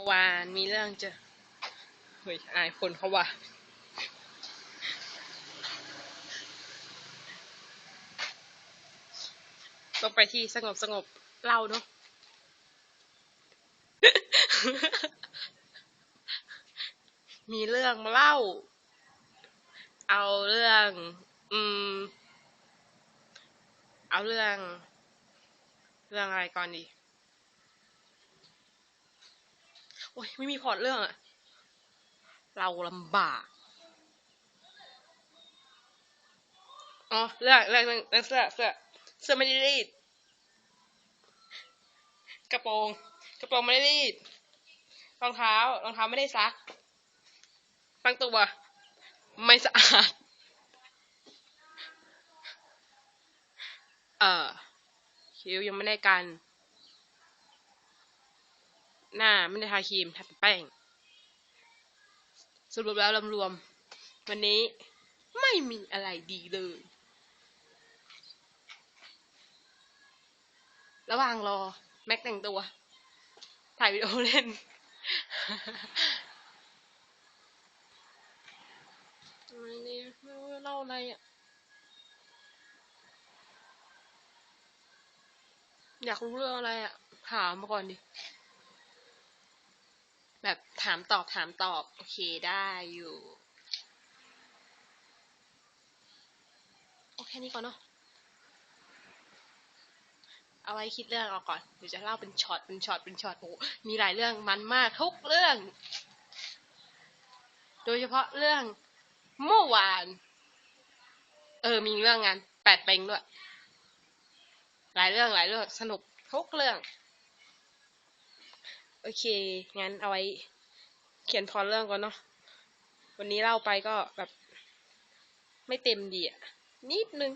มื่อวานมีเรื่องจะเฮ้ยอายคนเขาว่ะต้องไปที่สงบสงบเล่าเนาะมีเรื่องเล่า เอาเรื่อง อืม เอาเรื่อง เรื่องอะไรก่อนดี โอ้ยไม่มีพล็อตเรื่องอะเราลำบาก อ๋อเรื่องเรื่องเรื่องเสื้อเสื้อเสื้อไม่ได้รีด กระโปรง กระโปรงไม่ได้รีด รองเท้ารองเท้าไม่ได้ซักตั้งตัวไม่สะอาด เอ่อคิ้วยังไม่ได้กัน หน้าไม่ได้ทาครีมทาแต่แป้ง สรุปแล้วรวมๆวันนี้ไม่มีอะไรดีเลย ระหว่างรอ แม็กแต่งตัว ถ่ายวิดีโอเล่นอะไรเนี่ยเล่าอะไรอะ อยากรู้เรื่องอะไรอะ ถามมาก่อนดิ แบบถามตอบถามตอบ โอเคได้อยู่ โอเคนี้ก่อนเนาะเอาไว้คิดเรื่องเอาก่อนเดี๋ยวจะเล่าเป็นช็อตเป็นช็อตเป็นช็อตโอ้มีหลายเรื่องมันมากทุกเรื่อง โดยเฉพาะเรื่องเมื่อวาน เออ มีเรื่องงานแปดเป็งด้วย หลายเรื่องหลายเรื่องสนุกทุกเรื่อง โอเค งั้นเอาไว้ เขียนพอเรื่องก่อนเนาะ วันนี้เล่าไปก็แบบ ไม่เต็มดีอะนิดนึง